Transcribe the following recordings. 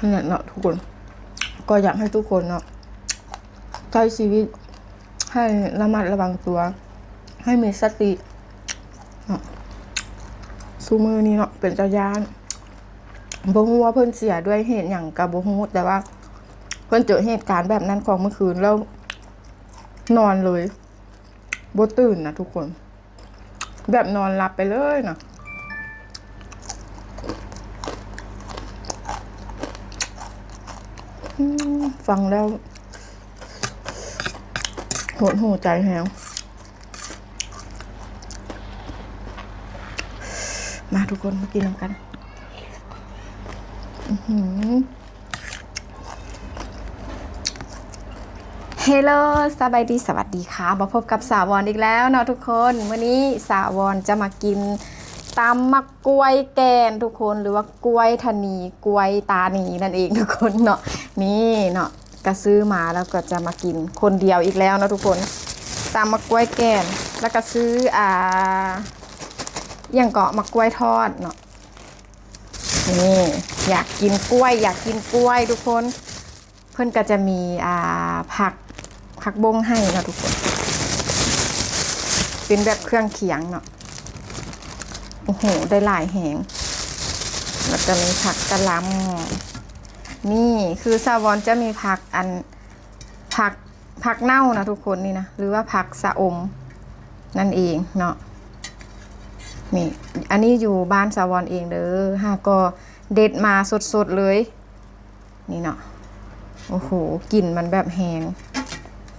นั่นเนาะทุกคน ก็อยากให้ทุกคนเนาะใช้ชีวิตให้ระมัดระวังตัว ให้มีสติเนาะซูมือนี้เนาะเป็นเจ้ายานบ่ฮู้ว่าเพิ่นเสียด้วยเหตุหยังกับบ่ฮู้แต่ว่า เพิ่นเจอเหตุการณ์แบบนั้นของเมื่อคืนแล้วนอนเลยบ่ตื่นนะทุกคน แบบนอนหลับไปเลยนะอืม ฟังแล้วโหดหูใจแฮงมาทุกคนมากินน้ำกันอื้อหือเฮลโลสบายดีสวัสดีค่ะมาพบกับสาวอนอีกแล้วเนาะทุกคน วันนี้สาวอนจะมากินตำมักกล้วยแกนทุกคนหรือว่ากล้วยทนีกล้วยตานีนั่นเองทุกคนเนาะ นี่เนาะก็ซื้อมาแล้วก็จะมากินคนเดียวอีกแล้วนะทุกคนตำมักกล้วยแกนแล้วก็ซื้ออ่าอย่างเกาะมักล้วยทอดเนาะนี่อยากกินกล้วย อยากกินกล้วยทุกคน เพื่อนก็จะมีอ่าผักผักบงให้นะทุกคน เป็นแบบเครื่องเคียงเนาะโอ้โหได้หลายแหงแล้วก็มีผักกะหล่ำ นี่คือซาวอนจะมีผักอันผักผักเน่านะทุกคนนี่นะหรือว่าผักสะอมนั่นเองเนาะนี่อันนี้อยู่บ้านซาวอนเองเด้อฮะก็เด็ดมาสดๆเลย นี่เนาะโอ้โหกลิ่นมันแบบแหง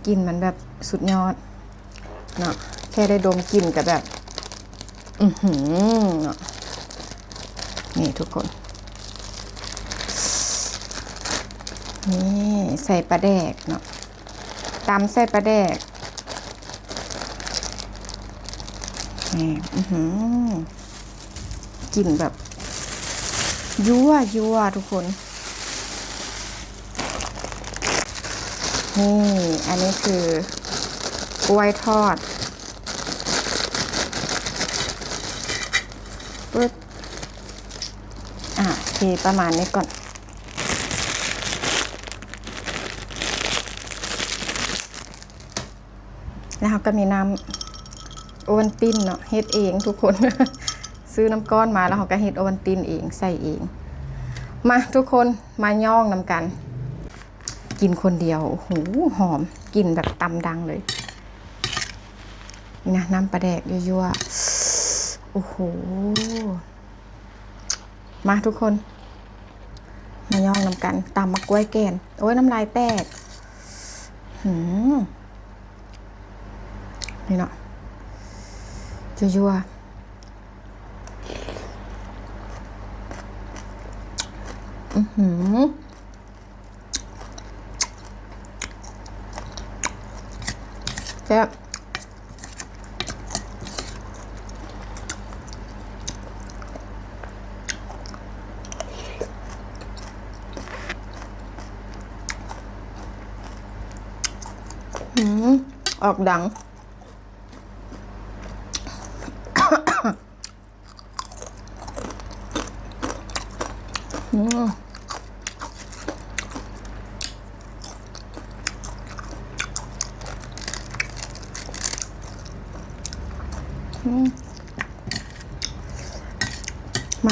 กลิ่นมันแบบสุดยอดเนาะแค่ได้ดมกลิ่นกับแบบ อือหือเนาะนี่ทุกคน นี่ใส่ปลาแดกเนาะตำใส่ปลาแดกนี่อือหือกลิ่นแบบ ยั่วยั่วทุกคน นี่ อันนี้คือกล้วยทอดปึ๊บอะเทประมาณนี้ก่อน แล้วเขาก็มีน้ำโอวันตินเนาะเฮ็ดเองทุกคน ซื้อน้ำก้อนมาแล้วเขาก็เฮ็ดโอวันตินเองใส่เอง มาทุกคนมาย่องนำกัน กินคนเดียวโอ้โหหอมกลิ่นแบบตำดังเลยนี่นะน้ำปลาแดกยั่วๆโอ้โหมาทุกคน มาย่องนำกันตำมะกล้วยแกนโอ้ยน้ำลายแตกหืม นี่เนาะยั่วๆอือหือแซ่บหืมออกดัง อื มา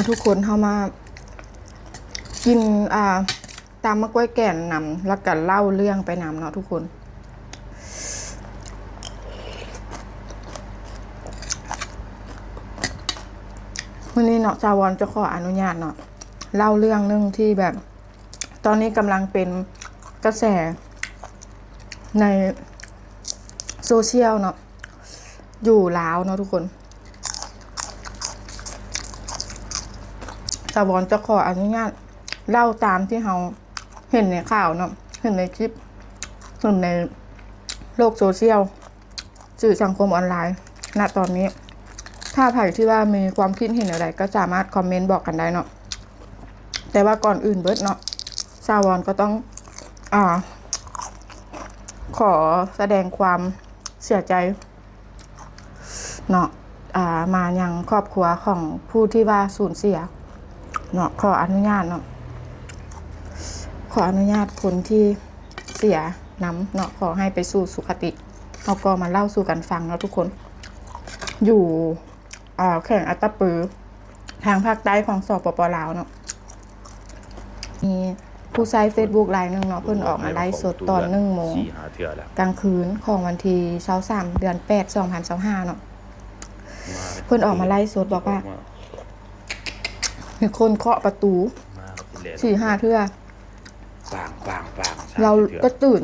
ทุกคนเข้ามา กิน อ่า ตามมะกล้วยแก่นนำแล้วก็เล่าเรื่องไปนำเนาะทุกคนวันนี้เนาะจาวอนจะขออนุญาตเนาะ เล่าเรื่องหนึงที่แบบ ตอนนี้กำลังเป็นกระแสในโซเชียลเนาะอยู่ลาวเนาะทุกคนจาวอนจะขออนุญาตเล่าตามที่เราเห็นในข่าวเนาะเห็นในคลิปเห็นในโลกโซเชียลสื่อสังคมออนไลน์ณตอนนี้ ถ้าใครที่ว่ามีความคิดเห็นอะไรก็สามารถคอมเมนต์บอกกันได้เนาะ แต่ว่าก่อนอื่นเบิร์ดเนาะซาวอนก็ต้องอ่าขอแสดงความเสียใจเนาะอ่ามายังครอบครัวของผู้ที่ว่าสูญเสียเนาะขออนุญาตเนาะขออนุญาตคนที่เสียน้ำเนาะขอให้ไปสู่สุคติเราก็มาเล่าสู่กันฟังแล้วทุกคน อยู่อ่าแข่งอัตตปือ ทางภาคใต้ของสปปลาวเนาะ มีผู้ใช้เฟซบุ๊กไลน์หนึ่งเนาะเพิ่นออกมาไลฟ์สดตอนหนึ่งโมงสี่หาเถื่อแล้วกลางคืนของวันที่23เดือน8 2025เนาะเพิ่นออกมาไล่สดบอกว่ามีคนเคาะประตูมาเป็นเลนสี่ห้าเทื่อปางปางปางเราก็ตื่น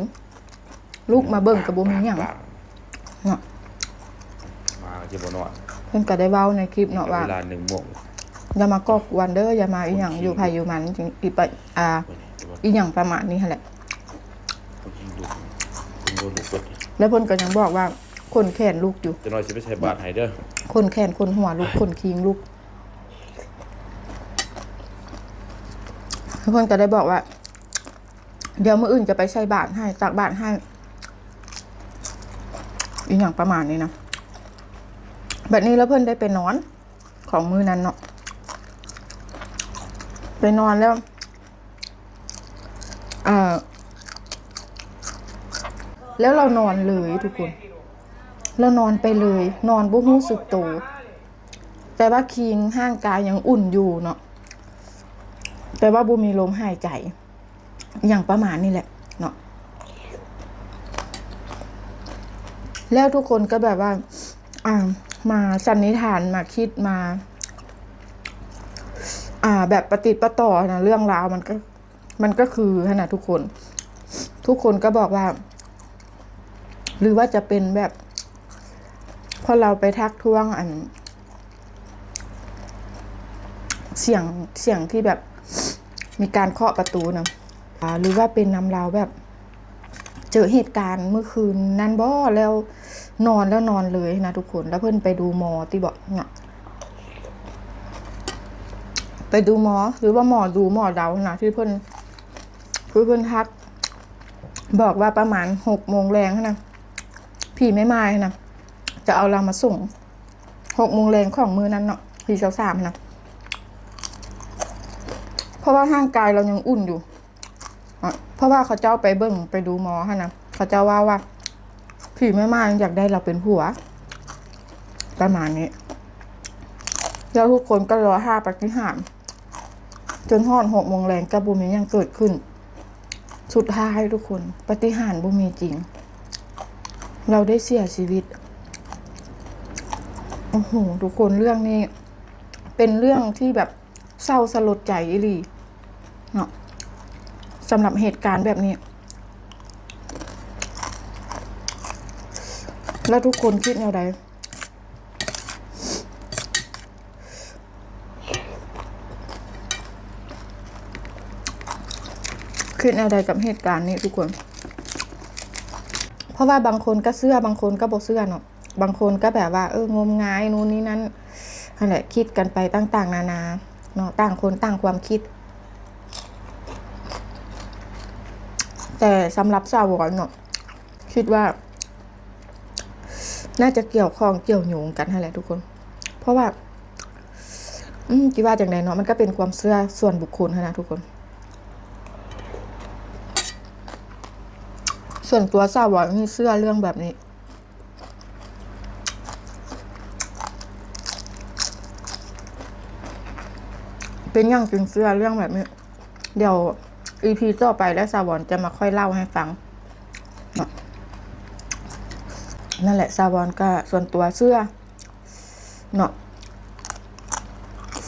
ลูกมาเบิ่งกับบุมีหยังปางเนาะมาที่บนอนเพิ่นก็ได้เว้าในคลิปเนาะว่าเวลาหนึ่งโมง อย่ามากอกวนเด้ออย่ามาอีหยังอยู่ไผอยู่มันจริงอีปะอ่าอีหยังประมาณนี้หั่นแหละคนยิงลูกยิงโดนลูกเบิดแล้วเพิ่นก็ยังบอกว่าคนแขนลูกอยู่จะน้อยสิไปใช้บาทให้เด้อคนแขนคนหัวลูกคนคิงลูกแล้วเพิ่นก็ได้บอกว่า เดี๋ยวมื้ออื่นจะไปใส่บาตรให้ตักบาตรให้อีหยังประมาณนี้นะแบบนี้แล้วเพิ่นได้ไปนอนของมือนั้นเนาะ ไปนอนแล้วอ่อแล้วเรานอนเลยทุกคน เรานอนไปเลย นอนบ่รู้สึกตัวแต่ว่าคิงห้างกายยังอุ่นอยู่เนาะแต่ว่าบ่มีลมหายใจ อย่างประมาณนี้แหละเนาะแล้วทุกคนก็แบบว่า อ่ามาสันนิษฐานมาคิดมา อ่า แบบปฏิปต่อนะเรื่องราวมันก็ มันก็คือขนาดทุกคน ทุกคนก็บอกว่า หรือว่าจะเป็นแบบพอเราไปทักท้วงอัน เสียงเสียงที่แบบมีการเคาะประตูนะอ่าหรือว่าเป็นน้ำเราแบบ เจอเหตุการณ์เมื่อคืนนั้นบ่แล้วนอนแล้วนอนเลยนะทุกคน แล้วเพื่อนไปดูหมอที่บอกเนี่ย ไปดูหมอ หรือว่าหมอดูหมอเดานะที่เพื่อนคือเพื่อนทัก บอกว่าประมาณหกโมงแรงนะพี่ไม่มานะจะเอาเรามาส่งหกโมงแรงของมือนั้นเนาะพี่เช้าสามนะเพราะว่าร่างกายเรายังอุ่นอยู่เพราะว่าเขาเจ้าไปเบิ่งไปดูหมอฮะนะเขาเจ้าว่าว่าผีไม่มาอยากได้เราเป็นผัว ประมาณนี้แล้วทุกคนก็รอห้าปฏิหาร จนหอดหกโมงแรงกับบุมียังเกิดขึ้น สุดท้ายทุกคน ปฏิหารบุมีจริง เราได้เสียชีวิต โอ้โห ทุกคนเรื่องนี้ เป็นเรื่องที่แบบเศร้าสลดใจอีลีเนาะสำหรับเหตุการณ์แบบนี้ แล้วทุกคนคิดแนวใด คิดแนวใดกับเหตุการณ์นี้ทุกคน เพราะว่าบางคนก็เชื่อบางคนก็บ่เชื่อเนาะบางคนก็แบบว่า เอองมงายนู่นนี่นั่นนั่นแหละคิดกันไปต่าง ๆ นานาเนาะต่างคนต่างความคิด แต่สำหรับสาวรเนาะคิดว่า น่าจะเกี่ยวข้องเกี่ยวโยงกันนั่นแหละทุกคน เพราะว่าอืมคิดว่าจากไหนเนาะมันก็เป็นความเชื่อส่วนบุคคลนะทุกคน ส่วนตัวสาวรนี่เชื่อเรื่องแบบนี้ เป็นอย่างจึงเสื้อเรื่องแบบนี้ เดี๋ยวอีพีต่อไปแล้วสาวอนจะมาค่อยเล่าให้ฟัง นั่นแหละสาวอนก็ส่วนตัวเสื้อเนาะ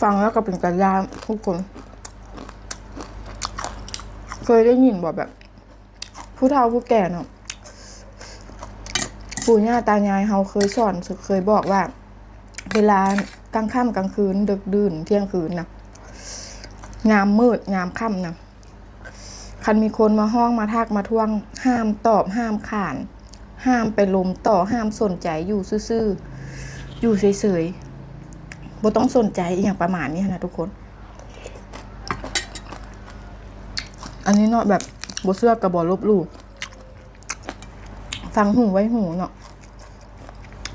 ฟังแล้วก็เป็นกระยามทุกคน เคยได้ยินบอกแบบ ผู้เฒ่าผู้แก่เนาะปู่ย่าตายายเฮาเคยสอนเคยบอกว่า เวลากลางค่ำกลางคืน ดึกดื่น เที่ยงคืนนะงามมืดงามค่ำนะคันมีคนมาห้องมาทักมาท่วง ห้ามตอบห้ามขาน ห้ามไปลมต่อห้ามสนใจอยู่ซื่อๆอยู่เฉยๆบ่ต้องสนใจอย่างประมาณนี้นะทุกคน อันนี้เนาะแบบ บเสื้อกับบอลบลู่ฟังหูไว้หูเนาะ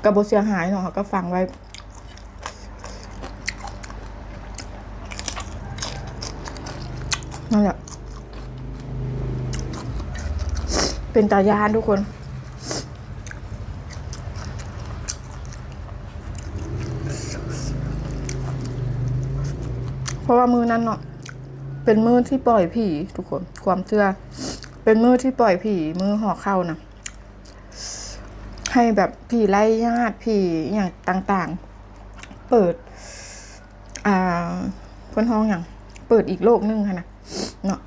กับบเสียหายเนาะก็ฟังไว้ นั่นแหละ เป็นตายานทุกคนเพราะว่ามือนั้นเนาะ เป็นมือที่ปล่อยผีทุกคน ความเชื่อ เป็นมือที่ปล่อยผีมือห่อเข้านะให้แบบผีไล่ญาติผีอย่างต่างๆ เปิด อ่าคนห้องอย่าง เปิดอีกโลกนึงค่ะนะเนาะ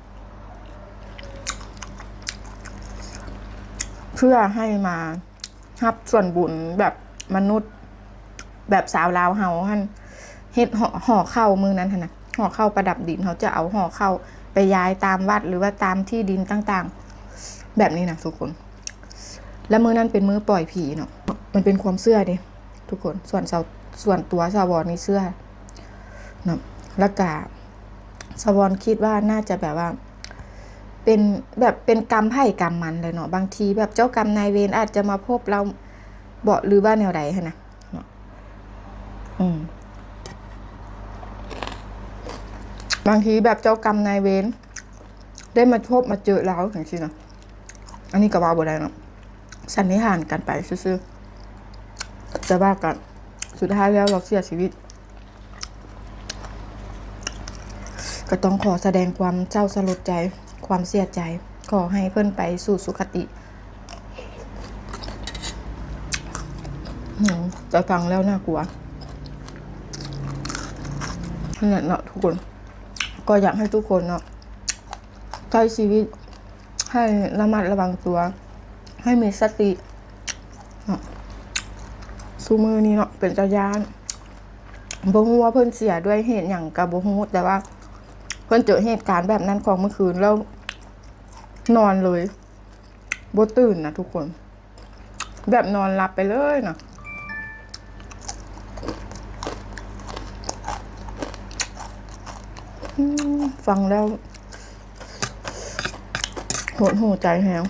เพื่อให้มารับส่วนบุญแบบมนุษย์ แบบสาวลาวเฮาฮันเฮ็ดห่อห่อเข้ามือนั้นหั่นนะ ห่อเข้าประดับดินเขาจะเอาห่อเข้าไปย้ายตามวัดหรือว่าตามที่ดินต่างๆ แบบนี้นะทุกคน แล้วมือนั้นเป็นมือปล่อยผีเนาะมันเป็นความเชื่อดิทุกคนส่วนเสาส่วนตัวสาวรนี่เชื่อเนาะแล้วก็สาวรคิดว่าน่าจะแบบว่า เป็นแบบเป็นกรรมไผ่กรรมมันเลยเนาะบางทีแบบเจ้ากรรมนายเวรอาจจะมาพบเราเบาหรือว่าแนวใดฮะนะเนาะอืม บางทีแบบเจ้ากรรมนายเวรได้มาพบมาเจอเราอย่างที่นะอันนี้ก็ว่าบ่ได้นะสันนิษฐานกันไปซื่อๆจะว่ากันสุดท้ายแล้วเราเสียชีวิต ก็ต้องขอแสดงความเจ้าสลดใจความเสียใจ ขอให้เพื่อนไปสู่สุคติจะฟังแล้วน่ากลัวนั่นแหละเนาะทุกคน ก็อยากให้ทุกคนเนาะใช้ชีวิตให้ระมัดระวังตัว ให้มีสติสูมือนี้เนาะเป็นเจ้ายานบ่ฮู้ว่าเพิ่นเสียด้วยเหตุอย่างกับบ่ฮู้แต่ว่า เพิ่นเจอเหตุการณ์แบบนั้นของเมื่อคืนแล้วนอนเลยบ่ตื่นนะทุกคน แบบนอนหลับไปเลยนะอืม ฟังแล้วโหดหูใจแฮง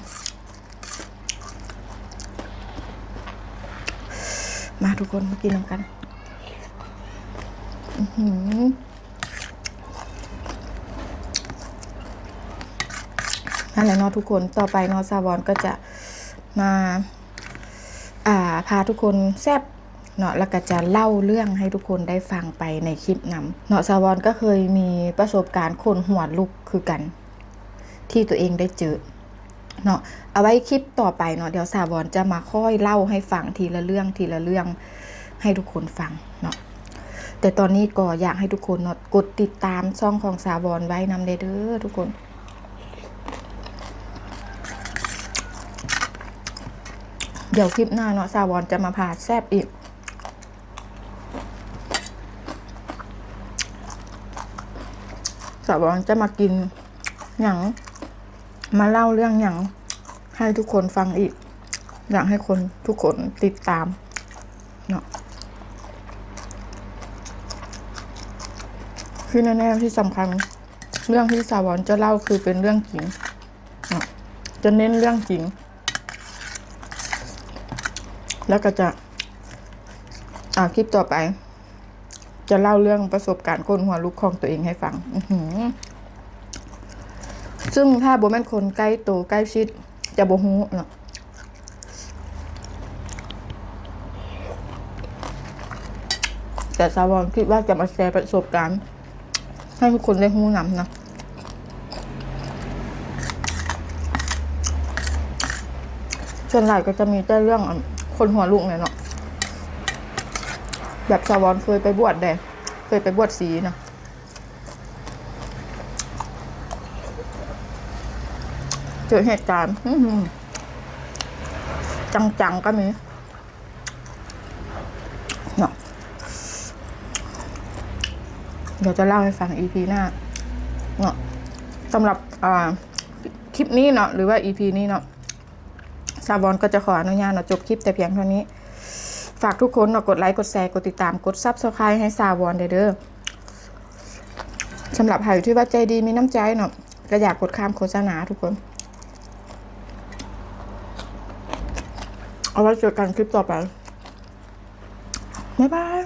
มาทุกคนมากินกันอือนั่นแหละเนาะทุกคนต่อไปเนาะซาวอนก็จะมา อ่า พาทุกคนแซบ เนาะแล้วก็จะเล่าเรื่องให้ทุกคนได้ฟังไปในคลิปนำเนาะซาวอนก็เคยมีประสบการณ์คนหัวลุกคือกัน ที่ตัวเองได้เจอเนาะเอาไว้คลิปต่อไปเนาะเดี๋ยวซาวอนจะมาค่อยเล่าให้ฟังทีละเรื่องทีละเรื่องให้ทุกคนฟังเนาะแต่ตอนนี้ก็อยากให้ทุกคนเนาะกดติดตามช่องของซาวอนไว้นำเด้อทุกคนเดี๋ยวคลิปหน้าเนาะซาวอนจะมาพาแซบอีก สาวอนจะมากินหยังมาเล่าเรื่องหยังให้ทุกคนฟังอีก อยากให้คนทุกคนติดตามเนาะคือแน่ๆที่สำคัญ เรื่องที่สาวอนจะเล่าคือเป็นเรื่องจริงเนาะจะเน้นเรื่องจริง แล้วก็จะอ่าคลิปต่อไป จะเล่าเรื่องประสบการณ์คนหัวลุกของตัวเองให้ฟังอืซึ่งถ้าโบแม่นคนใกล้โตวใกล้ชิด จะโบฮู้เนาะแต่สาวอนคิดว่าจะมาแชร์ประสบการณ์ ให้ทุกคนได้ฮู้นำนะส่วนใหญ่ก็จะมีแต่เรื่องคนหัวลุกเนี่ยเนาะ แบบชาวอนเคยไปบวชแดงเคยไปบวชสีนะเจอเหตุการณ์จังๆก็มีเนาะเดี๋ยวจะเล่าให้ฟัง EP หน้าเนาะสำหรับคลิปนี้เนาะหรือว่า EP นี้เนาะซาบอนก็จะขออนุญาตเนาะจบคลิปแต่เพียงเท่านี้ ฝากทุกคนเนาะกดไลค์กดแชร์กดติดตามกดซับสไครต์ให้สาวอนเด้อสำหรับใครที่ว่าใจดีมีน้ำใจเนาะก็อยากกดข้ามโฆษณาทุกคน เอาไว้เจอกันคลิปต่อไปบ๊ายบาย